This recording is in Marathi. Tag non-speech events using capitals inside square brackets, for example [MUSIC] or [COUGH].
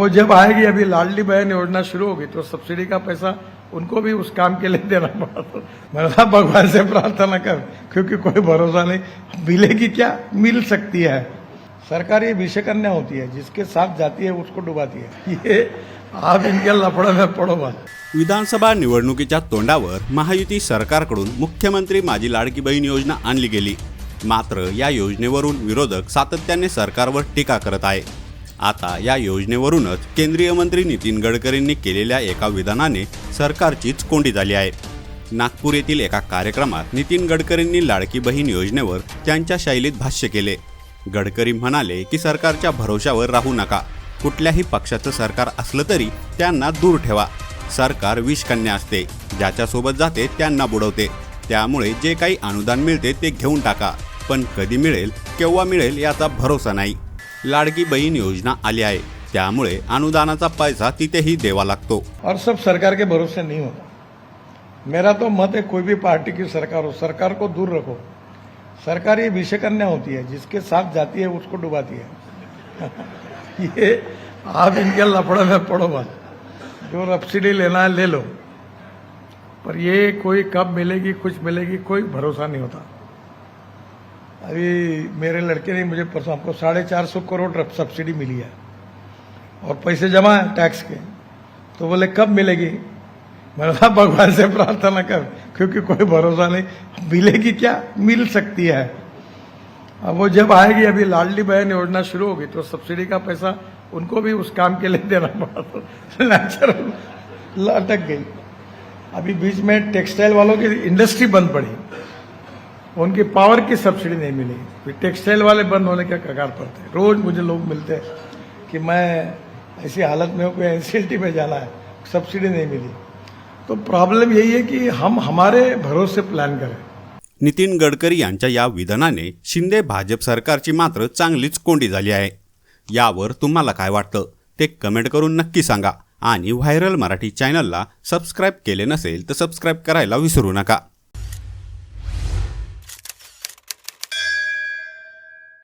वो जब आएगी अभी लाडली बहन योजना शुरू होगी तो सब्सिडी का पैसा उनको भी उस काम के लिए देना पड़ा तो भगवान से प्रार्थना कर क्योंकि कोई भरोसा नहीं। मिलेगी क्या? मिल सकती है। सरकार ये विषयकन्या होती है जिसके साथ जाती है उसको डुबाती है। ये आप इनके लफड़े में पड़ो मत। विधानसभा निवडणुकीच्या तोंडावर महायुती सरकारकडून मुख्यमंत्री माझी लाडकी बहीण योजना आणली गेली. मात्र या योजनेवरून विरोधक सातत्याने सरकारवर टीका करत आहे. आता या योजनेवरूनच केंद्रीय मंत्री नितीन गडकरींनी केलेल्या एका विधानाने सरकारचीच कोंडी झाली आहे. नागपूर येथील एका कार्यक्रमात नितीन गडकरींनी लाडकी बहीण योजनेवर त्यांच्या शैलीत भाष्य केले. गडकरी म्हणाले की सरकारच्या भरोशावर राहू नका. कुठल्याही पक्षाचं सरकार असलं तरी त्यांना दूर ठेवा. सरकार विषकन्या असते. ज्याच्यासोबत जाते त्यांना बुडवते. त्यामुळे जे काही अनुदान मिळते ते घेऊन टाका. पण कधी मिळेल केव्हा मिळेल याचा भरोसा नाही. लाडकी बहीण योजना आली आहे. त्यामुळे अनुदानाचा पैसा तिथेही देवा लागतो. और सब सरकार के भरोसे नहीं होता. मेरा तो मत है कोई भी पार्टी की सरकार हो. सरकार को दूर रखो. सरकार ये विषय कन्या होती है. जिसके साथ जाती है, उसको डुबाती है. [LAUGHS] ये आप इनके लफड़े में पड़ो मत. जो सब्सिडी लेना है, ले लो. पर ये कोई कब मिलेगी, कुछ मिलेगी, कोई भरोसा नहीं होता. अभी मेरे लड़के ने मुझे परसों आपको साढ़े चार सौ करोड़ सब्सिडी मिली है और पैसे जमा है टैक्स के। तो बोले, कब मिलेगी? मैंने कहा, भगवान से प्रार्थना कर, क्योंकि कोई भरोसा नहीं। मिलेगी क्या? मिल सकती है। अब वो जब आएगी, अभी लाडली बहन योजना शुरू होगी तो सब्सिडी का पैसा उनको भी उस काम के लिए देना पड़ा नेचुरल अटक गई। अभी बीच में टेक्सटाइल वालों की इंडस्ट्री बंद पड़ी। उनकी पावर की सब्सिडी नहीं मिली। फिर टेक्सटाइल वाले बंद होने के कगार पर थे। रोज मुझे लोग मिलते कि मैं ऐसी हालत में हूँ कोई एन में जाना है। सब्सिडी नहीं मिली। तो प्रॉब्लम यही है कि हम हमारे भरोसे प्लान करें। नितीन गडकरी यांच्या या विधानाने शिंदे भाजप सरकारची मात्र चांगलीच कोंडी झाली आहे. यावर तुम्हाला काय वाटतं? ते कमेंट करून नक्की सांगा. आणि व्हायरल मराठी चॅनलला सबस्क्राईब केले नसेल तर सबस्क्राईब करायला विसरू नका.